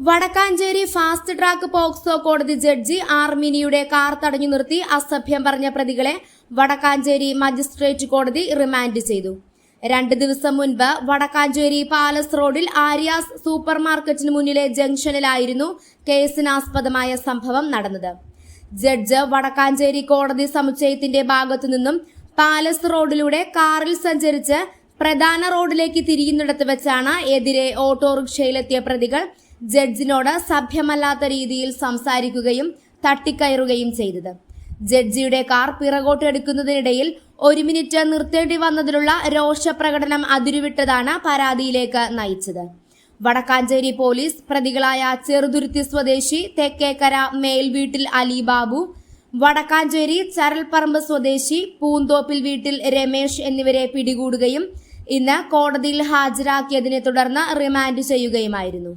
Vadakkanchery fast track POCSO കോടതി judge ആർമിനിയുടെ car തടഞ്ഞു നിർത്തി അസഭ്യം പറഞ്ഞ പ്രതികളെ വടക്കാഞ്ചേരി മജിസ്ട്രേറ്റ് കോടതി റിമാൻഡ് ചെയ്തു. രണ്ട് ദിവസം മുൻപ് വടക്കാഞ്ചേരി പാലസ് റോഡിൽ ആര്യാസ് സൂപ്പർ മാർക്കറ്റിന് മുന്നിലെ ജംഗ്ഷനിലായിരുന്നു കേസിനാസ്പദമായ സംഭവം നടന്നത്. ജഡ്ജ് വടക്കാഞ്ചേരി കോടതി സമുച്ചയത്തിന്റെ ഭാഗത്തു നിന്നും പാലസ് റോഡിലൂടെ കാറിൽ സഞ്ചരിച്ച് പ്രധാന റോഡിലേക്ക് തിരിയുന്നിടത്ത് വെച്ചാണ് എതിരെ ഓട്ടോറിക്ഷയിലെത്തിയ പ്രതികൾ ജഡ്ജിനോട് സഭ്യമല്ലാത്ത രീതിയിൽ സംസാരിക്കുകയും തട്ടിക്കയറുകയും ചെയ്തത്. ജഡ്ജിയുടെ കാർ പിറകോട്ടെടുക്കുന്നതിനിടയിൽ ഒരു മിനിറ്റ് നിർത്തേണ്ടി വന്നതിലുള്ള രോഷപ്രകടനം അതിരുവിട്ടതാണ് പരാതിയിലേക്ക് നയിച്ചത്. വടക്കാഞ്ചേരി പോലീസ് പ്രതികളായ ചെറുതുരുത്തി സ്വദേശി തെക്കേക്കര മേൽവീട്ടിൽ അലി ബാബു വടക്കാഞ്ചേരി ചരൽപ്പറമ്പ് സ്വദേശി പൂന്തോപ്പിൽ വീട്ടിൽ രമേശ് എന്നിവരെ പിടികൂടുകയും ഇന്ന് കോടതിയിൽ ഹാജരാക്കിയതിനെ തുടർന്ന് റിമാൻഡ് ചെയ്യുകയുമായിരുന്നു.